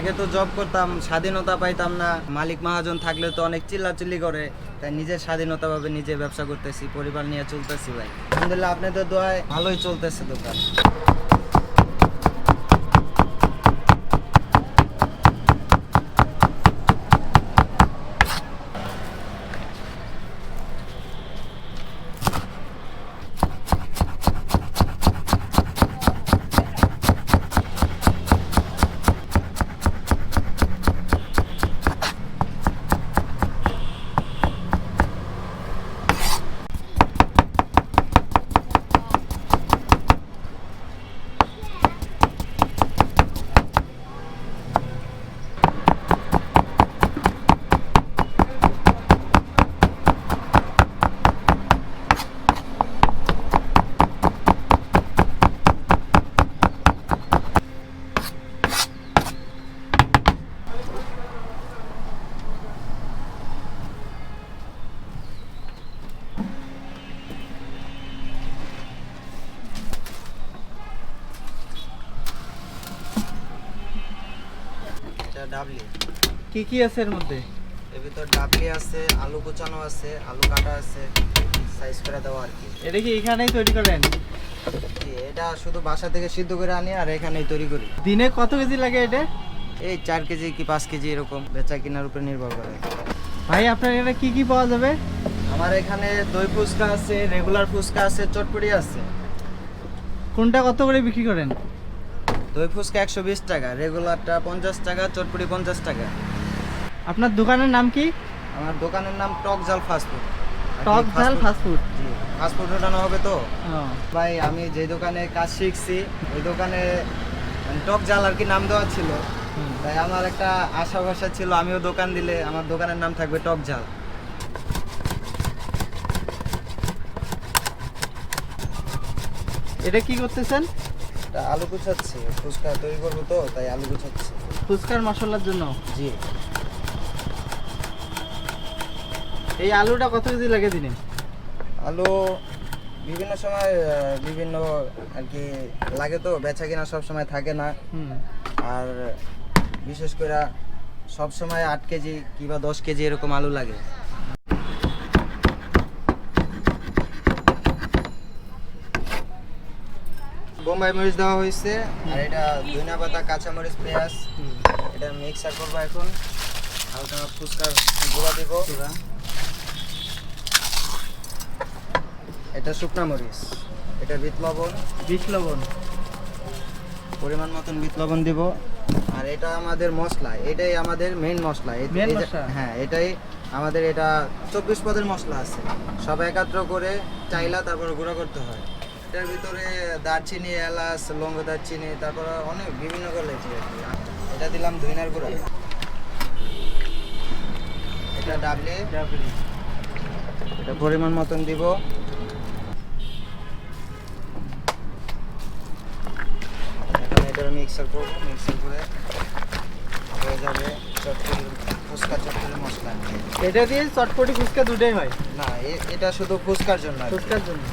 আগে তো জব করতাম, স্বাধীনতা পাইতাম না। মালিক মহাজন থাকলে তো অনেক চিল্লাচিল্লি করে। তাই নিজের স্বাধীনতা ভাবে নিজে ব্যবসা করতেছি, পরিবার নিয়ে চলতেছি ভাই। আলহামদুলিল্লাহ, আপনাদের দোয়ায় ভালোই চলতেছে দোকান। ডাবলি। কি কি আছে এর মধ্যে? এর ভিতর ডাবলি আছে আলু কুচানো আছে আলু কাটা আছে সাইজ করে দেওয়া আর কি। এটা কি এখানেই তৈরি করেন এটা শুধু বাসা থেকে সিদ্ধ করে আনি আর এখানেই তৈরি করি। দিনে কত কেজি লাগে এটা? এই চার কেজি কি পাঁচ কেজি এরকম বেচা কেনার উপর নির্ভর করে। ভাই আপনার এখানে কি কি পাওয়া যাবে? আমার এখানে দই ফুচকা আছে রেগুলার ফুচকা আছে চটপটি আছে। কোনটা কত করে বিক্রি করেন? দই ফুচকা একশো বিশ টাকা রেগুলারটা পঞ্চাশ টাকা চটপটি পঞ্চাশ টাকা। আপনার দোকানের নাম কি? আমার দোকানের নাম টক জাল ফাস্টফুড টক ঝাল ফাস্টফুড জি ফাস্টফুড ওঠানো হবে তো? ভাই আমি যে দোকানে কাজ শিখছি ওই দোকানে মানে টক জাল আর কি নাম দেওয়া ছিল। তাই আমার একটা আশা ভরসা ছিল আমিও দোকান দিলে আমার দোকানের নাম থাকবে টক ঝাল। এটা কি করতেছেন? আলু কুচাচ্ছি ফুচকা তৈরি করব তো তাই আলু কুচাচ্ছি ফুচকার মশলার জন্য? জি। এই আলুটা কত কেজি লাগে দিনে? আলু বিভিন্ন সময় বিভিন্ন আর কি লাগে তো বেচা কিনা সব সময় থাকে না। আর বিশেষ করে সব সময় আট কেজি কিংবা দশ কেজি এরকম আলু লাগে। বোম্বাই মরিচ দেওয়া হয়েছে আর এটা ধনিয়া পাতা কাঁচা মরিচ পেঁয়াজ। এটা মিক্সার করব এখন। হালকা ফুচকার গুঁড়া দিব। এটা শুকনা মরিচ এটা বিট লবণ। বিট লবণ। পরিমাণ মতন বিট লবণ দিব। আর এটা আমাদের মশলা এটাই আমাদের মেন মশলা? হ্যাঁ এটাই আমাদের এটা চব্বিশ পদের মশলা আছে। সব একাত্র করে চাইলা তারপর গুঁড়ো করতে হয়। এটার ভিতরে দারচিনি এলাচ লঙ্গ দারচিনি তারপর অনেক বিভিন্ন করেছি আর কি। এটা দিলাম ধইনার গুঁড়া। এটা ডাবলি। এটা পরিমাণ মতন দিব। এটা মিক্সার করব মিক্সার করে হয়ে যাবে চটপটি ফুচকা চটপটি মশলা। এটা দিয়ে চটপটি ফুচকা দুটোই হয়? না এটা শুধু ফুচকার জন্য ফুচকার জন্য।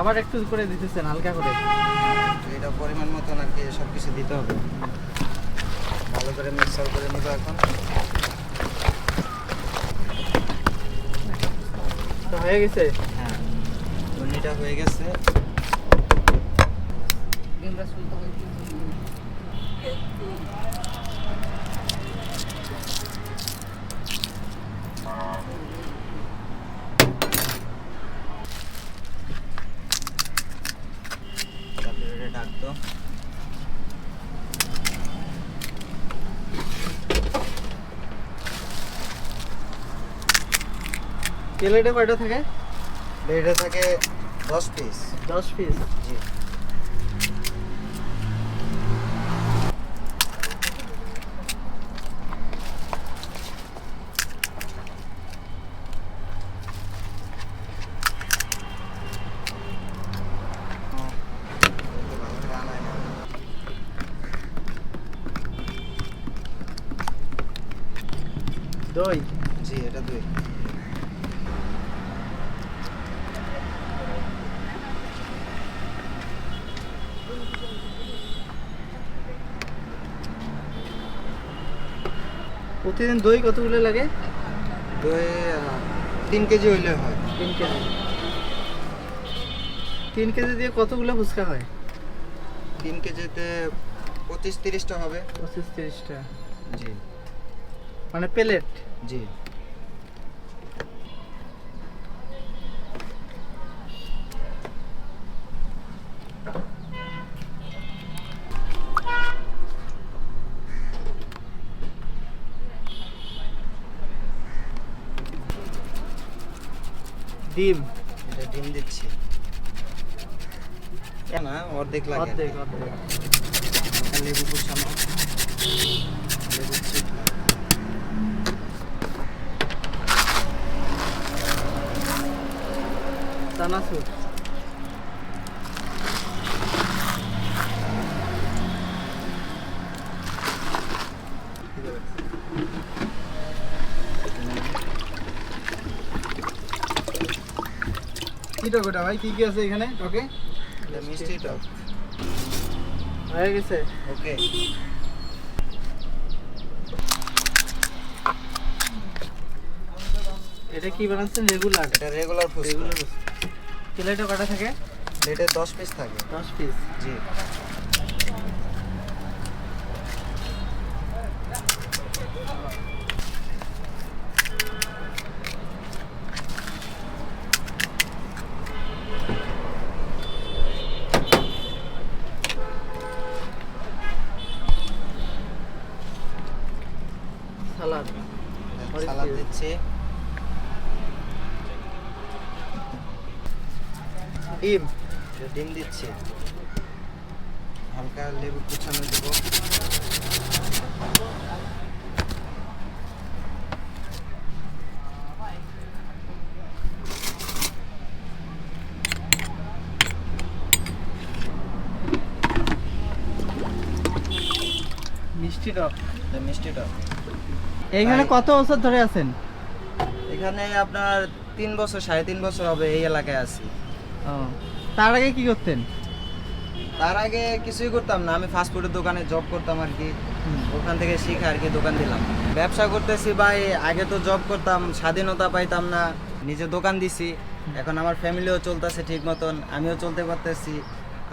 আবার একটু করে দিতেছেন হালকা করে। তো এটা পরিমাণ মতন আর কি সব কিছু দিতে হবে। ভালো করে মিক্সার করে নিব এখন। তো হয়ে গেছে? হ্যাঁ চুন্নিটা হয়ে গেছে। তারপরে এটা ডাকতো প্লেটে কয়টা থাকে এটা থাকে দশ পিস দশ পিস জি দই জি এটা দুই প্রতিদিন দই কতগুলো লাগে? দই তিন কেজি হইলে হয়। তিন কেজি। তিন কেজি দিয়ে কতগুলো ফুচকা হয়? তিন কেজিতে পঁচিশ তিরিশটা হবে। পঁচিশ তিরিশটা। জি। মানে প্লেট? জি। ডিম। এটা ডিম দিচ্ছে। না অর্ধেক লাগে। অর্ধেক অর্ধেক। লেবু কুচানো। লেবু চিপ। চানাচুর কি টক ওটা ভাই কি কি আছে এখানে টকে? এটা মিষ্টি টক। হয়ে গেছে? ওকে। এটা কি বানাচ্ছেন? রেগুলার এটা রেগুলার ফুচকা। রেগুলার প্লেটে কটা থাকে? প্লেটে দশ পিস থাকে। দশ পিস জি সালাদ মরিচ সালাদ দিয়ে। দিচ্ছি ডিম ডিম দিচ্ছি। হালকা লেবু কুচানো দেবো। মিষ্টি টক। মিষ্টি টক। এইখানে ভাই। কত বছর ধরে আছেন? এখানে আপনার তিন বছর সাড়ে তিন বছর হবে এই এলাকায় আছি। তার আগে কি করতেন? তার আগে কিছুই করতাম না। আমি ফাস্টফুডের দোকানে জব করতাম আর কি। ওখান থেকে শিখে আর কি দোকান দিলাম। ব্যবসা করতেছি ভাই আগে তো জব করতাম স্বাধীনতা পাইতাম না। নিজে দোকান দিছি। এখন আমার ফ্যামিলিও চলতেছে ঠিক মতন আমিও চলতে পারতেছি।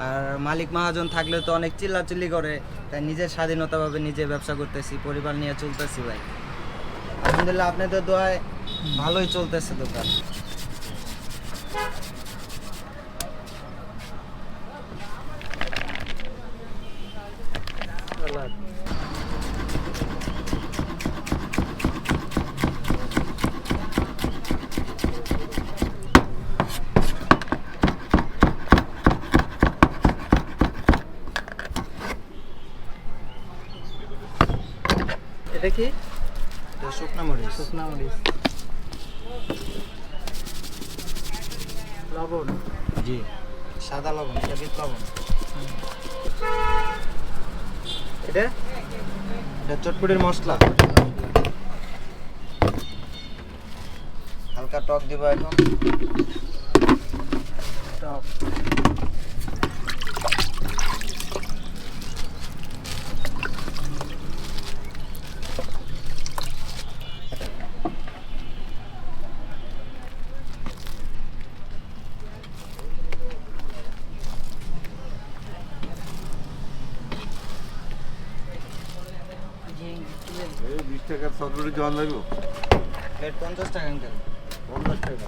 আর মালিক মহাজন থাকলে তো অনেক চিল্লাচিল্লি করে। তাই নিজের স্বাধীনতা ভাবে নিজে ব্যবসা করতেছি পরিবার নিয়ে চলতেছি ভাই। আলহামদুলিল্লাহ আপনাদের দোয়ায় ভালোই চলতেছে দোকান। এটা কি? শুকনা মরিচ। শুকনা মরিচ। লবণ? জি। সাদা লবণ এটা বিট লবণ। এটা? এটা চটপটির মশলা। হালকা টক দিব এখন। টক এই বিশ টাকার চটপটি জল লাগবে প্লেট পঞ্চাশ টাকা আঙ্কেল পঞ্চাশ টাকা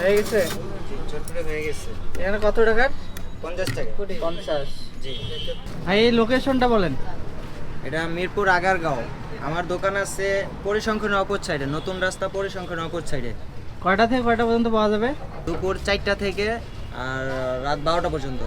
হয়ে গেছে? চটপটে হয়ে গেছে। এখানে কত টাকার পঞ্চাশ টাকা। পঞ্চাশ। জি। ভাই এই লোকেশনটা বলেন। এটা মিরপুর আগারগাঁও। আমার দোকান আছে পরিসংখ্যান অপর সাইডে নতুন রাস্তা পরিসংখ্যান অপর সাইডে কয়টা থেকে কয়টা পর্যন্ত পাওয়া যাবে? দুপুর চারটা থেকে আর রাত বারোটা পর্যন্ত।